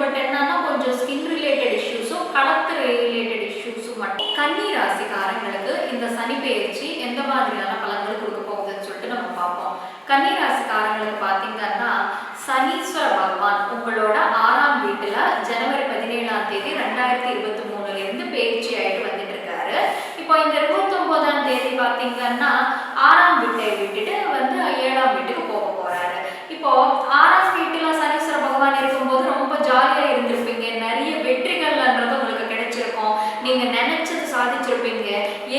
But என்னன்னா கொஞ்சம் skin related இஷ்யூஸும் களத்து ரிலேட்டட் இஷ்யூஸும் மட்டும். கன்னி ராசிக்காரங்களுக்கு இந்த சனி பயிற்சி எந்த மாதிரியான பலன்கள் கொடுக்க போகுதுன்னு சொல்லிட்டு நம்ம பார்ப்போம். கன்னி ராசிக்காரங்களுக்கு பார்த்தீங்கன்னா சனீஸ்வர பகவான் உங்களோட ஆறாம் வீட்டுல ஜனவரி பதினேழாம் தேதி ரெண்டாயிரத்தி இருபத்தி மூணுல இருந்து பயிற்சி ஆயிட்டு வந்துட்டு இருக்காரு இப்போ இந்த இருபத்தொம்போதாம் தேதி பார்த்தீங்கன்னா ஆறாம் வீட்டை விட்டுட்டு வந்து ஏழாம் வீட்டுக்கு போக போறாரு. இப்போ ஆறாம் வீட்டுல சனீஸ்வர பகவான் இருக்கும்போது ரொம்ப ஜாலியா இருந்திருப்பீங்க. நிறைய வெற்றிகள்ன்றது உங்களுக்கு கிடைச்சிருக்கும். நீங்க நினைச்சது சாதிச்சிருப்பீங்க.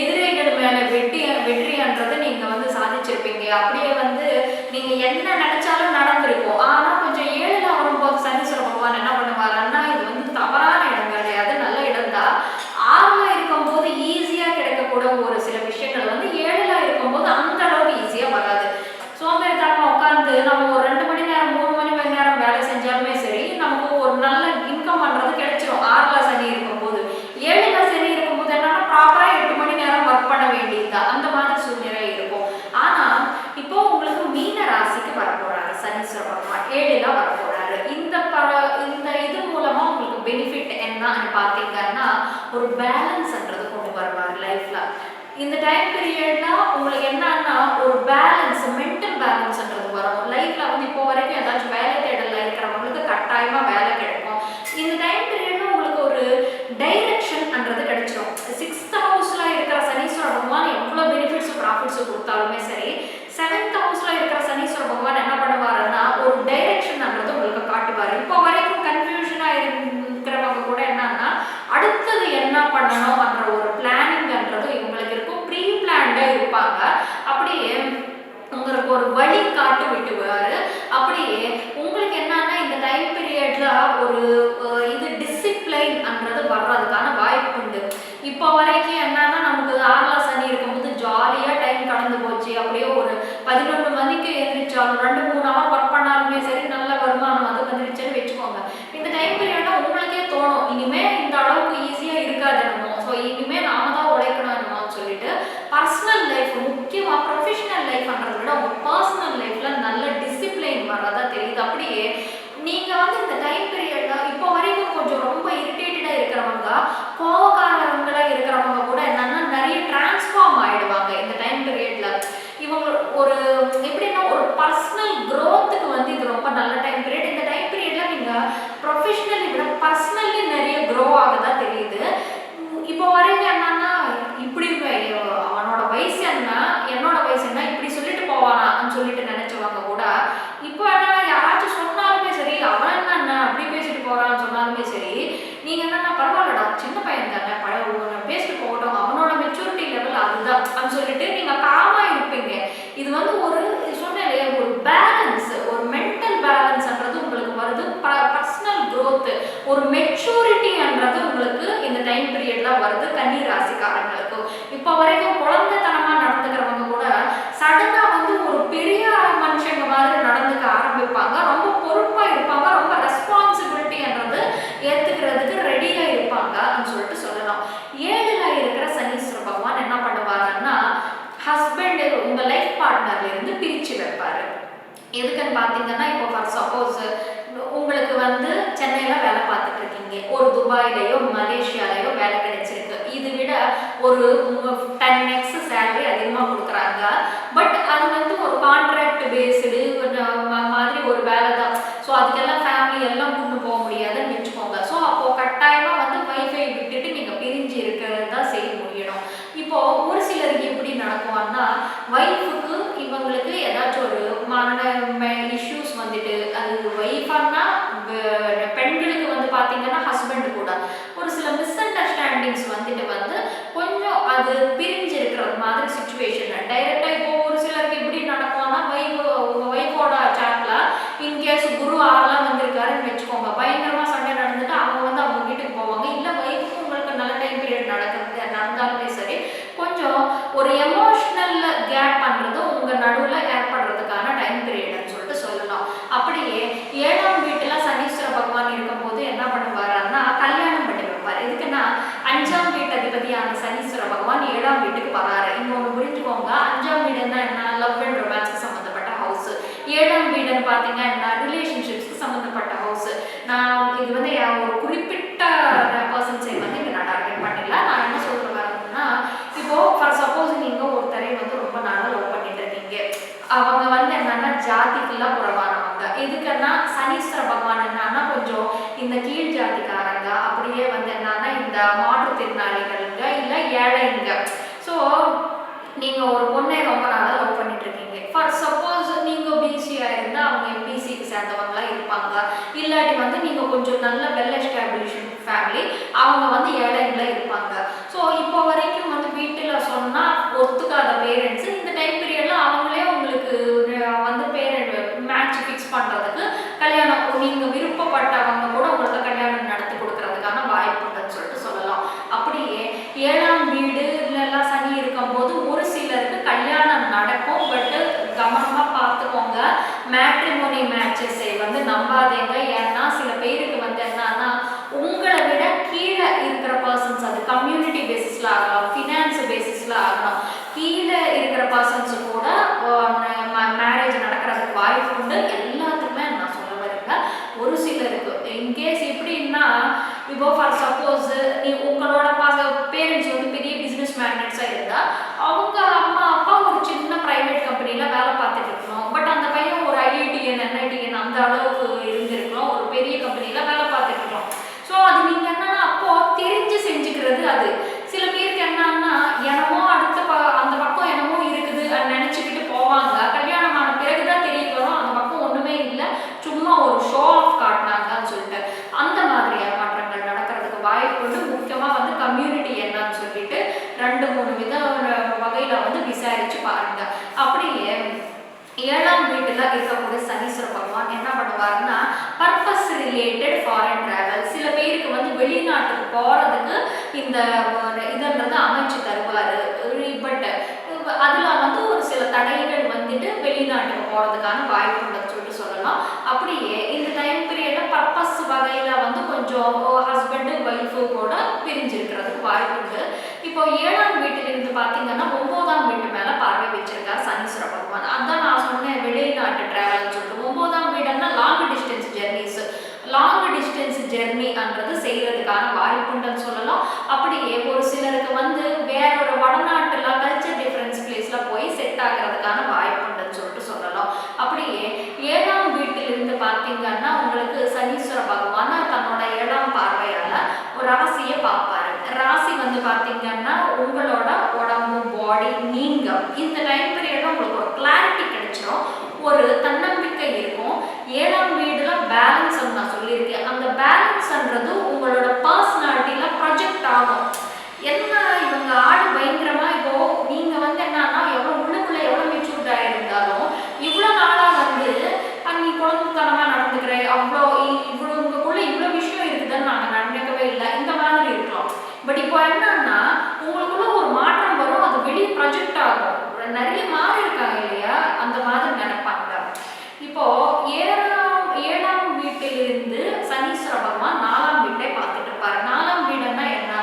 எதிரிகள் மேல வெற்றி வெற்றின்றதை நீங்க வந்து சாதிச்சிருப்பீங்க. அப்படியே வந்து நீங்க என்ன நினைச்சாலும் நடந்திருக்கும். ஆனா கொஞ்சம் ஏழுல வரும்போது சனீஸ்வர பகவான் என்ன பண்ணுவாருன்னா இது வந்து தவறான இடம் கிடையாது நல்ல இடம் தான் ஆறுல இருக்கும்போது ஈஸியா கிடைக்கக்கூட ஒரு சில விஷயங்கள் வந்து ஏழுல இருக்கும்போது அந்த அளவுக்கு ஈஸியா வராது சோம்பேறித்தனமா உட்காந்து நம்ம ஒரு ரெண்டு மணி நேரம் மூணு மணி மணி நேரம் வேலை செஞ்சாலுமே சரி நமக்கு ஒரு நல்ல இன்கம் பண்றது கிடைச்சிரும் ஆறுல சனி இருக்கும்போது ஏழுல சனி இருக்கும்போது என்னன்னா ப்ராப்பரா எட்டு மணி நேரம் ஒர்க் பண்ண வேண்டியது அந்த மாதிரி சூழ்நிலை இருக்கும் ஆனா இப்போ உங்களுக்கு மீன ராசிக்கு வரப்போறாரு சனீஸ்வர பகவான் ஏழுல வரப்போறாரு இந்த ப இந்த இது மூலமா உங்களுக்கு பெனிஃபிட் என்னன்னு பார்த்தீங்கன்னா ஒரு பேலன்ஸ்ன்றது கொண்டு வருவார் லைஃப்ல இந்த டைம் பீரியட்னா உங்களுக்கு என்னன்னா ஒரு பேலன்ஸ் மென்டல் பேலன்ஸ்ன்றது வரும் லைஃப்ல வந்து இப்போ வரைக்கும் ஏதாச்சும் வேலை தேடல இருக்கிறவங்களுக்கு கட்டாயமா வேலை கிடைக்கும் இந்த டைம் பீரியட்ல உங்களுக்கு ஒரு டைரக்ஷன்ன்றது கிடைச்சிரும் சிக்ஸ்த் ஹவுஸ்ல இருக்கிற சனீஸ்வர பகவான் எவ்வளவு பெனிஃபிட்ஸ் ப்ராஃபிட்ஸ் கொடுத்தாலுமே சரி செவன்த் ஹவுஸ்ல இருக்கிற சனீஸ்வர பகவான் என்ன பண்ணுவாருன்னா ஒரு டைரக்ஷன்ன்றது உங்களுக்கு காட்டுவார் இப்போ வரைக்கும் கன்ஃபியூஷனா இருக்கிறவங்க கூட என்னன்னா அடுத்தது என்ன பண்ணணும்ன்ற ஒரு பிளானிங்ன்றது இவங்களுக்கு இருக்கும் ப்ரீ பிளான்டா இருப்பாங்க அப்படியே உங்களுக்கு ஒரு வழி காட்டு விட்டுவாரு அப்படியே உங்களுக்கு என்னன்னா இந்த டைம் பீரியட்ல ஒரு அஹ், இது டிசிப்ளைன்ன்றது வர்றதுக்கான வாய்ப்பு உண்டு இப்போ வரைக்கும் என்னன்னா நமக்கு ஆறுல சனி இருக்கும்போது ஜாலியா டைம் கடந்து போச்சு அப்படியே ஒரு பதினொன்று மணிக்கு எழுந்திரிச்சாலும் ரெண்டு மூணு ஹவர் ஒர்க் பண்ணாலுமே சரி நல்ல வருமானம் அது வந்துருச்சுன்னு வச்சுக்கோங்க இந்த டைம் பீரியட்ல உங்களுக்கே தோணும் இனிமே இந்த அளவுக்கு ஈஸியா இருக்காது என்னமோ ஸோ இனிமே நாம தான் உழைக்கணும் என்னமோன்னு சொல்லிட்டு பர்சனல் லைஃப் முக்கியமா ப்ரொஃபஷனல் லைஃப்ன்றதை விட உங்க பர்சனல் லைஃப்ல நல்ல டிசிப்ளின் வர்றதா தெரியுது அப்படியே நீங்க வந்து இந்த டைம் பீரியட்ல இப்போ வரைக்கும் கொஞ்சம் ரொம்ப இரிட்டேட்டடா இருக்கிறவங்க இருக்கிறவங்க கூட என்னன்னா நிறைய டிரான்ஸ்ஃபார்ம் ஆயிடுவாங்க. இந்த டைம் பீரியட்ல இவங்க ஒரு எப்படின்னா ஒரு பர்சனல் க்ரோத்துக்கு வந்து இது ரொம்ப நல்ல டைம் பீரியட் இந்த டைம் பீரியட்ல நீங்க ப்ரொஃபஷனலி விட பர்சனலி நிறைய க்ரோ ஆகதான் தெரியுது. இப்போ வரைக்கும் என்னன்னா இப்படி அவனோட வயசு என்ன என்னோட வயசு என்ன இப்படி சொல்லிட்டு போவானான்னு சொல்லிட்டு நினைக்கிறேன் கூட இப்போ என்னன்னா யாராச்சும் சொன்னாலுமே சரி அவன் என்ன அப்படி பேசிட்டு போறான்னு சொன்னாலுமே சரி நீங்க என்னன்னா பரவாயில்லடா சின்ன பையன் தானே பழக பேசிட்டு போகட்டும் அவனோட மெச்சூரிட்டி லெவல் அதுதான். அப்படின்னு சொல்லிட்டு நீங்க காமா இருப்பீங்க. இது வந்து ஒரு சொன்னேன் ஒரு பேலன்ஸ் ஒரு மென்டல் பேலன்ஸ்ன்றது உங்களுக்கு வருது. பர்சனல் க்ரோத் ஒரு மெச்சூரிட்டின்றது உங்களுக்கு இந்த டைம் பீரியட்ல வருது கன்னி ராசிக்காரங்களுக்கு இப்போ வரைக்கும் குழந்தைத்தனமா நடந்துக்கிறவங்க கூட சடனா வந்து ஒரு பெரிய மனுஷங்க மாதிரி நடந்துக்க ஆரம்பிப்பாங்க ரொம்ப பொறுப்பா இருப்பாங்க ரொம்ப ரெஸ்பான்சிபிலிட்டின்றது ஏத்துக்கிறதுக்கு ரெடியா இருப்பாங்கன்னு சொல்லிட்டு சொல்லலாம் ஏழுல இருக்கிற சனீஸ்வர பகவான் என்ன பண்ணுவாருன்னா ஹஸ்பண்ட் உங்க லைஃப் பார்ட்னர்ல இருந்து பிரிச்சு வைப்பாரு எதுக்குன்னு பார்த்தீங்கன்னா இப்போ ஃபார் சப்போஸ் உங்களுக்கு வந்து சென்னையில் வேலை பார்த்துட்டு இருக்கீங்க ஒரு துபாயிலையோ மலேசியாலையோ வேலை கிடைச்சிருக்கு. இது விட ஒரு டென் எக்ஸ் சேலரி அதிகமாக கொடுக்குறாங்க. பட் அது வந்து ஒரு கான்ட்ராக்ட் பேஸ்டு மாதிரி ஒரு வேலை தான். ஸோ அதுக்கெல்லாம் ஃபேமிலி எல்லாம் கொண்டு போக முடியாதுன்னு வச்சுக்கோங்க. ஸோ அப்போ கட்டாயமாக வந்து வைஃபை விட்டுட்டு நீங்கள் பிரிஞ்சு இருக்கிறது தான் செய்ய முடியணும். இப்போது ஒரு சிலருக்கு எப்படி நடக்கும்னா ஒய்ஃபுக்கு இவங்களுக்கு ஏதாச்சும் ஒரு மன இஷ்யூஸ் ஒய்ஃபானா பெண்களுக்கு வந்து பார்த்தீங்கன்னா ஹஸ்பண்ட் கூட ஒரு சில மிஸ் அண்டர்ஸ்டாண்டிங்ஸ் வந்துட்டு வந்து கொஞ்சம் அது பிரிஞ்சு இருக்கிற மாதிரி சுச்சுவேஷன் டைரக்டா இப்போ ஒரு சிலருக்கு எப்படி நடக்கும்னா வைஃப் உங்க ஒய்ஃபோட சாட்ல இன்கேஸ் குரு ஆறெல்லாம் வந்திருக்காருன்னு வச்சுக்கோங்க. பயங்கரமா சண்டை நடந்துட்டு அவங்க வந்து அவங்க வீட்டுக்கு போவாங்க. இல்ல வைஃப் உங்களுக்கு நல்ல டைம் பீரியட் நடக்கிறது நடந்தாலுமே சரி கொஞ்சம் ஒரு எமோ கேப் பண்றது உங்க நடுவுல ஏற்படுறதுக்கான டைம் பீரியட்னு சொல்லிட்டு சொல்லலாம் அப்படியே ஏழாம் வீட்டுல சனீஸ்வர பகவான் இருக்கும்போது என்ன பண்ணுவாருன்னா கல்யாணம் பண்ணி வைப்பார் எதுக்குன்னா அஞ்சாம் வீட்டு அதிபதியான சனீஸ்வர பகவான் ஏழாம் வீட்டுக்கு வீட்டுக்கு வராரு இன்னொன்று புரிஞ்சுக்கோங்க அஞ்சாம் வீடுன்னா என்ன லவ் அண்ட் ரொமான்ஸ்க்கு சம்மந்தப்பட்ட ஹவுஸ் ஏழாம் வீடுன்னு பார்த்தீங்கன்னா ரிலேஷன்ஷிப்ஸ்க்கு சம்மந்தப்பட்ட ஹவுஸ் நான் இது வந்து ஒரு குறிப்பிட்ட பர்சன்ஸை வந்து இங்கே நான் டார்கெட் பண்ணல நான் என்ன சொல்ல வரணும்னா இப்போ ஃபார் சப்போஸ் நீங்கள் ஒருத்தரை வந்து ரொம்ப நாளாக லவ் பண்ணிட்டு இருக்கீங்க. அவங்க வந்து என்னன்னா ஜாதிக்கெல்லாம் புறவானவங்க எதுக்குன்னா சனீஸ்வர பகவான் என்னன்னா கொஞ்சம் இந்த கீழ் ஜாதிக்காரங்க அப்படியே வந்து என்னன்னா இந்த மாற்றுத்திறனாளிகளுங்க இல்லை ஏழைங்க. ஸோ நீங்கள் ஒரு பொண்ணை ரொம்ப நாளாக ஃபார் சப்போஸ் நீங்கள் பிசியாக இருந்தால் அவங்க எம்பிசிக்கு சேர்ந்தவங்களாம் இருப்பாங்க. இல்லாட்டி வந்து நீங்கள் கொஞ்சம் நல்ல வெல் எஸ்டாப்ளிஷன் ஃபேமிலி அவங்க வந்து ஏழைங்களா இருப்பாங்க. ஸோ இப்போ வரைக்கும் வந்து வீட்டில் சொன்னால் ஒத்துக்காத பேரண்ட்ஸ் இந்த டைம் பீரியடில் அவங்களே உங்களுக்கு வந்து பேரண்ட் மேட்ச் ஃபிக்ஸ் பண்ணுறதுக்கு கல்யாணம் நீங்கள் விருப்பப்பட்டவங்க கூட உங்களுக்கு கல்யாணம் நடத்தி கொடுக்கறதுக்கான வாய்ப்பு உண்டுன்னு சொல்லிட்டு சொல்லலாம் அப்படியே ஏழாம் வீடு எல்லாம் சனி இருக்கும்போது ஒரு சிலருக்கு கல்யாணம் நடக்கும் பட் கவனமாக பார்த்துக்கோங்க மேட்ரிமோனி மேட்சஸை வந்து நம்பாதேங்க. ஏன்னா சில பேருக்கு வந்து என்னன்னா உங்களை விட கீழே இருக்கிற பர்சன்ஸ் அது கம்யூனிட்டி பேசிஸில் ஆகலாம் ஃபினான்ஸ் பேசிஸில் ஆகலாம். கீழே இருக்கிற பர்சன்ஸ் கூட மேரேஜ் நடக்கிறதுக்கு வாய்ப்பு உண்டு. எல்லாத்துக்குமே நான் சொல்ல வரேங்க. ஒரு சிலருக்கு. இன்கேஸ் எப்படின்னா இப்போ ஃபார் சப்போஸ் நீ உங்களோட பாச பேரண்ட்ஸ் வந்து பெரிய பிஸ்னஸ் மேக்னட்ஸாக இருந்தால் அவங்க அம்மா அப்பா ஒரு சின்ன ப்ரைவேட் கம்பெனியில் வேலை பார்த்துட்டு இருக்கணும் பட் அந்த பையன் ஒரு ஐஐடிஎன் என்ஐடிஎன் அந்த அளவுக்கு இருந்திருக்கிறோம் ஒரு பெரிய கம்பெனியில் வேலை பார்த்துட்டு ஸோ அது நீங்கள் என்னன்னா அப்போ தெரிஞ்சு செஞ்சுக்கிறது அது. சில பேருக்கு என்னன்னா என்னமோ அடுத்த ப அந்த பக்கம் என்னமோ இருக்குது அது நினச்சிக்கிட்டு போவாங்க. கல்யாணம் ஆன பிறகு தான் தெரிய வரும். அந்த பக்கம் ஒன்றுமே இல்லை. சும்மா ஒரு ஷோ ஆஃப் காட்டினாங்கன்னு சொல்லிட்டு. அந்த மாதிரி ஏமாற்றங்கள் நடக்கிறதுக்கு வாய்ப்பு உண்டு. முக்கியமாக வந்து கம்யூனிட்டி என்னன்னு சொல்லிட்டு ரெண்டு மூணு வித வகையில் வந்து விசாரித்து பாருங்கள் அப்படியே ஏழாம் வீட்டில் இருக்கக்கூடிய சனீஸ்வர பகவான் என்ன பண்ணுவாருன்னா பர்பஸ் ரிலேட்டட் ஃபாரின் டிராவல் சில பேருக்கு வந்து வெளிநாட்டுக்கு போகிறதுக்கு இந்த இதன்றது அமைச்சு தருவார். பட் அதில் வந்து ஒரு சில தடைகள் வந்துட்டு வெளிநாட்டுக்கு போகிறதுக்கான வாய்ப்பு உண்டுன்னு சொல்லிட்டு சொல்லலாம். அப்படியே இந்த டைம் பீரியட்ல பர்பஸ் வகையில் வந்து கொஞ்சம் ஹஸ்பண்டு ஒய்ஃபு கூட பிரிஞ்சிருக்கிறதுக்கு வாய்ப்பு உண்டு. இப்போ ஏழாம் வீட்டிலிருந்து பார்த்தீங்கன்னா ஒன்பதாம் வீட்டு மேலே பார்வை வச்சிருக்கார் சனீஸ்வர பகவான். அதான் நான் வெளிநாட்டு ட்ராவல்னு சொல்லிட்டு ஒன்பதாம் வீடுன்னா long distance journeys long distance ஜெர்னின்றது செய்யறதுக்கான வாய்ப்புண்டுன்னு சொல்லலாம். அப்படியே ஒரு சிலருக்கு வந்து வேற ஒரு வடநாட்டில் கல்ச்சர் டிஃப்ரென்ஸ் பிளேஸ்ல போய் செட் ஆகிறதுக்கான வாய்ப்புண்டுன்னு சொல்லிட்டு சொல்லலாம். அப்படியே ஏழாம் வீட்டிலிருந்து பார்த்தீங்கன்னா உங்களுக்கு சனீஸ்வர பகவான் தன்னோட ஏழாம் பார்வையால ஒரு ராசியை பார்ப்பாரு. ராசி வந்து பார்த்தீங்கன்னா உங்களோட உடம்பு பாடி நீங்கம் இந்த டைம் பீரியட்ல உங்களுக்கு ஒரு கிளாரிட்டி கிடைச்சிடும் ஒரு தன்னம்பிக்கை இருக்கும். ஏழாம் வீடுல பேலன்ஸ் நான் சொல்லியிருக்கேன். அந்த பேலன்ஸ்ன்றது உங்களோட பர்சனாலிட்டியில ப்ரொஜெக்ட் ஆகும். என்ன இவங்க ஆடு பயங்கரமா இப்போ நீங்க வந்து என்னன்னா எவ்வளவு உள்ளுக்குள்ள எவ்வளவு மெச்சூர்ட் ஆயிருந்தாலும் இவ்வளவு நாளா வந்து நீ குழந்தைத்தனமா நடந்துக்கிற அவ்வளோ இ- இவ்வளோ உங்களுக்குள்ள இவ்வளோ விஷயம் இருக்குதுன்னு நாங்கள் நினைக்கவே இல்லை. இந்த மாதிரி இருக்கலாம். பட் இப்போ என்னன்னா உங்களுக்குள்ள ஒரு மாற்றம் வரும் அது வெளியே ப்ரொஜெக்ட் ஆகும் நிறைய மாறி இருக்காங்க இல்லையா அந்த மாதிரி நினைப்பாங்க இப்போ ஏழாம் ஏழாம் வீட்டிலிருந்து சனீஸ்வர பகவான் நாலாம் வீட்டை பார்த்துட்டு இருப்பாரு. நாலாம் வீடுன்னா என்ன?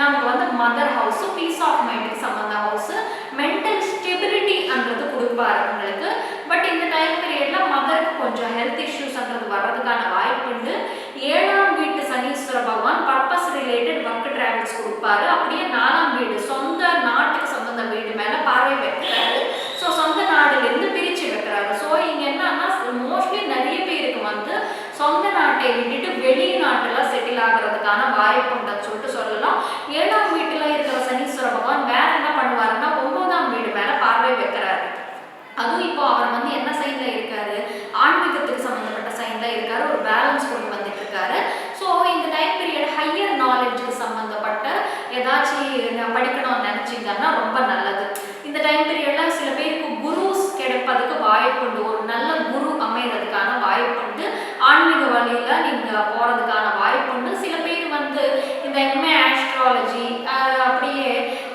நமக்கு வந்து மதர் ஹவுஸ் பீஸ் ஆஃப் மைண்டுக்கு சம்மந்த ஹவுஸ் மென்டல் ஸ்டெபிலிட்டின்றது கொடுப்பாரு உங்களுக்கு. பட் இந்த டைம் பீரியட்ல மதருக்கு கொஞ்சம் ஹெல்த் இஷ்யூஸ்ன்றது வர்றதுக்கான வாய்ப்பு உண்டு. ஏழாம் வீட்டு சனீஸ்வர பகவான் பர்பஸ் ரிலேட்டட் ஒர்க் டிராவல்ஸ் கொடுப்பாரு. அப்படியே நாலாம் வீடு சொந்த நாட்டுக்கு சம்பந்த வீடு மேல பார்வை வைக்கிறாரு ஸோ சொந்த நாடுலேருந்து பிரிச்சு வைக்கிறாரு ஸோ இங்க என்னன்னா மோஸ்ட்லி நிறைய பேருக்கு வந்து சொந்த நாட்டை விட்டுட்டு வெளிநாட்டுல செட்டில் ஆகுறதுக்கான வாய்ப்பு உண்டுன்னு சொல்லிட்டு சொல்லலாம். ஏழாம் வீட்டுல இருக்கிற சனீஸ்வர பகவான் வேற என்ன பண்ணுவாருன்னா ஒன்பதாம் வீடு மேல பார்வை வைக்கிறாரு. அதுவும் இப்போ அவர் வந்து என்ன சைன்ல இருக்காரு ஆன்மீகத்துக்கு சம்மந்தப்பட்ட சைன்ல இருக்காரு ஒரு பேலன்ஸ் கொண்டு வந்துட்டு இருக்காரு ஸோ இந்த டைம் பீரியட் ஹையர் நாலேஜுக்கு சம்மந்தப்பட்ட ஏதாச்சும் படிக்கணும்னு நினைச்சீங்கன்னா ரொம்ப நல்லது இந்த டைம் பீரியட்ல சில பேருக்கு குருஸ் கிடைப்பதுக்கு வாய்ப்புண்டு ஒரு நல்ல குரு அமைகிறதுக்கான வாய்ப்புண்டு ஆன்மீக நீங்கள் போகிறதுக்கான வாய்ப்புண்டு சில பேர் வந்து இந்த எம்ஏ ஆஸ்ட்ராலஜி அப்படியே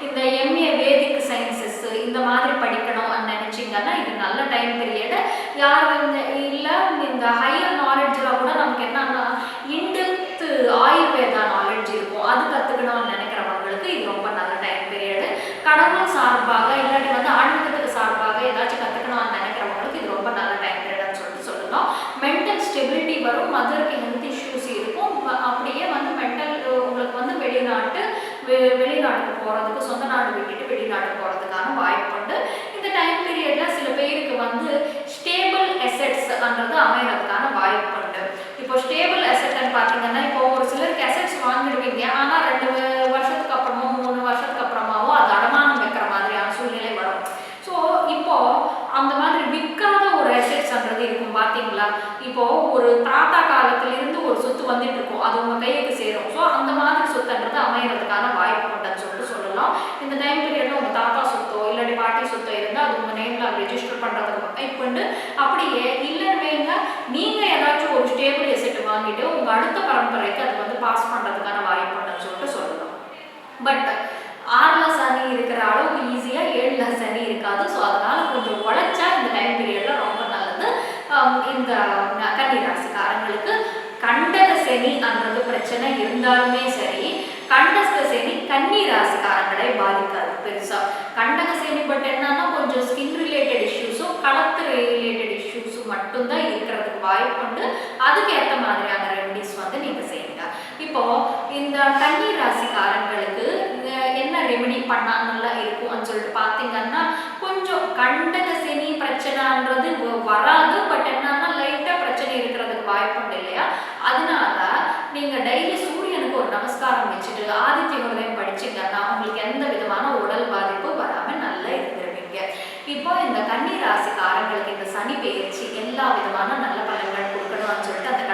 இந்த எம்ஏ வேதிக் சயின்சஸ் இந்த மாதிரி படிக்கணும்னு நினச்சிங்கன்னா இது நல்ல டைம் பீரியட் யார் வந்து இல்லை இந்த ஹையர் நாலேஜில் கூட நமக்கு என்னன்னா இன்டெப்த் ஆயுர்வேதா நாலேஜ் இருக்கும். அது கற்றுக்கணும்னு நினைக்கிறவங்களுக்கு இது ரொம்ப நல்ல டைம் பீரியடு கடவுள் சார்பாக இல்லாட்டி வந்து ஆன்மீகத்துக்கு சார்பாக ஏதாச்சும் கற்றுக்கணும்னு நினைக்கிறவங்களுக்கு இது ரொம்ப நல்ல டைம் பீரியட்னு சொல்லிட்டு சொல்லலாம் மென்டல் ஸ்டெபிலிட்டி வரும் மதருக்கு ஹெல்த் இஷ்யூஸ் இருக்கும் ம- அப்படியே வந்து மென்டல் உங்களுக்கு வந்து வெளிநாட்டு வெ- வெளிநாட்டுக்கு போகிறதுக்கு சொந்த நாடு விட்டுட்டு வெளிநாடு போகிறதுக்கான வாய்ப்பு உண்டு. இந்த டைம் பீரியட்ல சில பேருக்கு வந்து ஸ்டேபிள் அசெட்ஸ்ன்றது அமையறதுக்கான வாய்ப்பு உண்டு. இப்போ ஸ்டேபிள் அசெட்னு பார்த்தீங்கன்னா இப்போ ஒரு சில அசெட்ஸ் வாங்கிடுவீங்க ஆனால் ரெண்டு வ- வருஷத்துக்கு அப்புறமோ மூணு வருஷத்துக்கு அப்புறமாவோ அது அடமானம் வைக்கிற மாதிரியான சூழ்நிலை வரும் ஸோ இப்போ அந்த மாதிரி விற்காத ஒரு அசெட்ஸ்ன்றது இருக்கும் பார்த்தீங்களா இப்போ ஒரு தாத்தா காலத்துல இருந்து ஒரு சொத்து வந்துட்டு இருக்கும் அது உங்க கைக்கு சேரும் ஸோ அந்த மாதிரி சொத்துன்றது அமையறதுக்கான வாய்ப்பு உண்டுன்னு சொல்லிட்டு சொல்லலாம் இந்த டைம் பீரியட்ல உங்க தாத்தா சொத்தோ இல்லாட்டி பாட்டி சொத்தோ இருந்தால் அது உங்க நேம்ல ரெஜிஸ்டர் பண்ணுறதுக்கு பக்கம். உண்டு அப்படியே இல்லைன்னு வைங்க ஏதாச்சும் ஒரு ஸ்டேபிள் எசெட் வாங்கிட்டு உங்கள் அடுத்த பரம்பரைக்கு அது வந்து பாஸ் பண்ணுறதுக்கான வாய்ப்பு உண்டுன்னு சொல்லிட்டு சொல்லலாம் பட் ஆறுல சனி இருக்கிற அளவுக்கு ஈஸியாக ஏழு லாஸ் சனி இருக்காது. ஸோ அதனால கொஞ்சம் உழைச்சா இந்த டைம் பீரியடில் ரொம்ப நல்லது. இந்த ந- கன்னி ராசிக்காரங்களுக்கு கண்டக சனி அன்றது பிரச்சனை இருந்தாலுமே சரி கண்டக சனி கன்னி ராசிக்காரங்களை பாதிக்காது பெருசா. கண்டக சனி பட் என்னன்னா கொஞ்சம் ஸ்கின் ரிலேட்டட் இஷ்யூஸும் களத்து ரிலேட்டட் இஷ்யூஸும் மட்டும்தான் இருக்கிறதுக்கு வாய்ப்பு உண்டு. அதுக்கு ஏற்ற மாதிரியான ரெமடிஸ் வந்து நீங்க செய்யுங்க. இப்போ இந்த கன்னி ராசிக்காரங்களுக்கு என்ன ரெமெடி பண்ணா நல்லா இருக்கும்னு சொல்லிட்டு பார்த்தீங்கன்னா கொஞ்சம் கண்டக சனி பிரச்சனைன்றது வராது. நமஸ்காரம் வச்சுட்டு ஆதித்ய உதயம் படிச்சிங்கன்னா உங்களுக்கு எந்த விதமான உடல் பாதிப்பும் வராமல் நல்லா இருந்திருப்பீங்க. இப்போ இந்த கன்னி ராசிக்காரங்களுக்கு இந்த சனி பெயர்ச்சி எல்லா விதமான நல்ல பலன்கள் கொடுக்கணும்னு சொல்லிட்டு அந்த